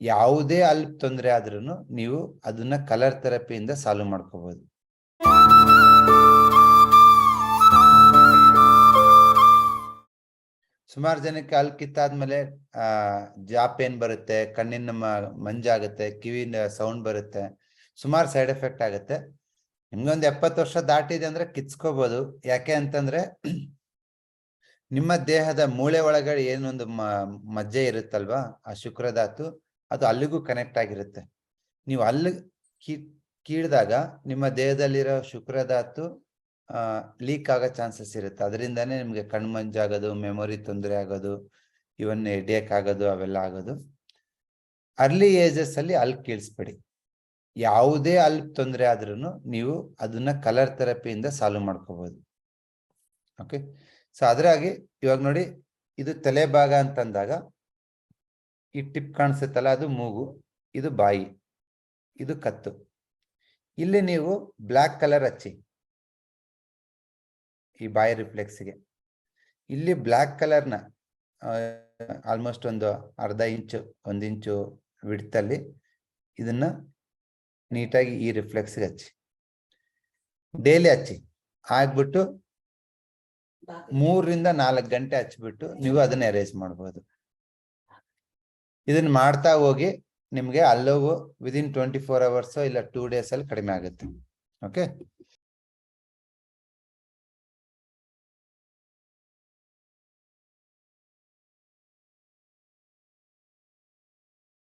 ಯಾವುದೇ ಅಲ್ಪ ತೊಂದರೆ ಆದ್ರೂ ನೀವು ಅದನ್ನ ಕಲರ್ ಥೆರಪಿಯಿಂದ ಸಾಲ್ವ್ ಮಾಡ್ಕೋಬಹುದು ಸುಮಾರು ಜನಕ್ಕೆ ಅಲ್ಲಿ ಕಿತ್ತಾದ್ಮೇಲೆ, ಆ, ಜಾಪ್ ಏನ್ ಬರುತ್ತೆ, ಕಣ್ಣಿನ ಮಂಜಾಗುತ್ತೆ, ಕಿವಿನ ಸೌಂಡ್ ಬರುತ್ತೆ, ಸುಮಾರು ಸೈಡ್ ಎಫೆಕ್ಟ್ ಆಗುತ್ತೆ. ನಿಮ್ಗೊಂದು ಎಪ್ಪತ್ತು ವರ್ಷ ದಾಟಿದೆ ಅಂದ್ರೆ ಕಿತ್ಸ್ಕೋಬಹುದು ಯಾಕೆ ಅಂತಂದ್ರೆ, ನಿಮ್ಮ ದೇಹದ ಮೂಳೆ ಒಳಗಡೆ ಏನೊಂದು ಮಜ್ಜೆ ಇರುತ್ತಲ್ವಾ? ಆ ಶುಕ್ರಧಾತು ಅದು ಅಲ್ಲಿಗೂ ಕನೆಕ್ಟ್ ಆಗಿರುತ್ತೆ. ನೀವು ಅಲ್ಲಿ ಕೀ, ಕೀಳಿದಾಗ ನಿಮ್ಮ ದೇಹದಲ್ಲಿರೋ ಶುಕ್ರಧಾತು ಲೀಕ್ ಆಗೋ ಚಾನ್ಸಸ್ ಇರುತ್ತೆ. ಅದರಿಂದಾನೇ ನಿಮಗೆ ಕಣ್ಮಂಜಾಗೋದು ಮೆಮೊರಿ ತೊಂದರೆ ಆಗೋದು ಇವನ್ ಎಡಿಯಕ್ ಆಗೋದು, ಅವೆಲ್ಲ ಆಗೋದು. ಅರ್ಲಿ ಏಜಸ್ ಅಲ್ಲಿ ಅಲ್ಲಿ ಕೀಳಿಸ್ಬೇಡಿ. ಯಾವುದೇ ಅಲ್ಪ ತೊಂದರೆ ಆದ್ರೂ ನೀವು ಅದನ್ನ ಕಲರ್ ಥೆರಪಿಯಿಂದ ಸಾಲ್ವ್ ಮಾಡ್ಕೋಬಹುದು ಓಕೆ ಸೊ ಅದ್ರಾಗಿ ಇವಾಗ ನೋಡಿ, ಇದು ತಲೆ ಭಾಗ ಅಂತಂದಾಗ ಈ ಟಿಪ್ ಕಾಣಿಸುತ್ತಲ್ಲ ಅದು ಮೂಗು ಇದು ಬಾಯಿ ಇದು ಕತ್ತು. ಇಲ್ಲಿ ನೀವು ಬ್ಲ್ಯಾಕ್ ಕಲರ್ ಹಚ್ಚಿ. ಈ ಬಾಯಿ ರಿಫ್ಲೆಕ್ಸ್ಗೆ. ಇಲ್ಲಿ ಬ್ಲ್ಯಾಕ್ ಕಲರ್ನ ಆಲ್ಮೋಸ್ಟ್ ಒಂದು ಅರ್ಧ ಇಂಚು ಒಂದು ಇಂಚು ವಿಡ್ತಲ್ಲಿ ಇದನ್ನ ನೀಟಾಗಿ ಈ ರಿಫ್ಲೆಕ್ಸ್ಗೆ ಹಚ್ಚಿ. ಡೈಲಿ ಹಚ್ಚಿ. ಆಗ್ಬಿಟ್ಟು ಮೂರರಿಂದ ನಾಲ್ಕು ಗಂಟೆ ಹಚ್ಚಿಬಿಟ್ಟು ನೀವು ಅದನ್ನ ಎರೇಸ್ ಮಾಡ್ಬೋದು. ಇದನ್ನ ಮಾಡ್ತಾ ಹೋಗಿ ನಿಮ್ಗೆ ಅಲ್ಲೋಗು ವಿದಿನ್ ಟ್ವೆಂಟಿ ಫೋರ್ ಅವರ್ಸ್ ಇಲ್ಲ ಟೂ ಡೇಸ್ ಅಲ್ಲಿ ಕಡಿಮೆ ಆಗುತ್ತೆ. ಓಕೆ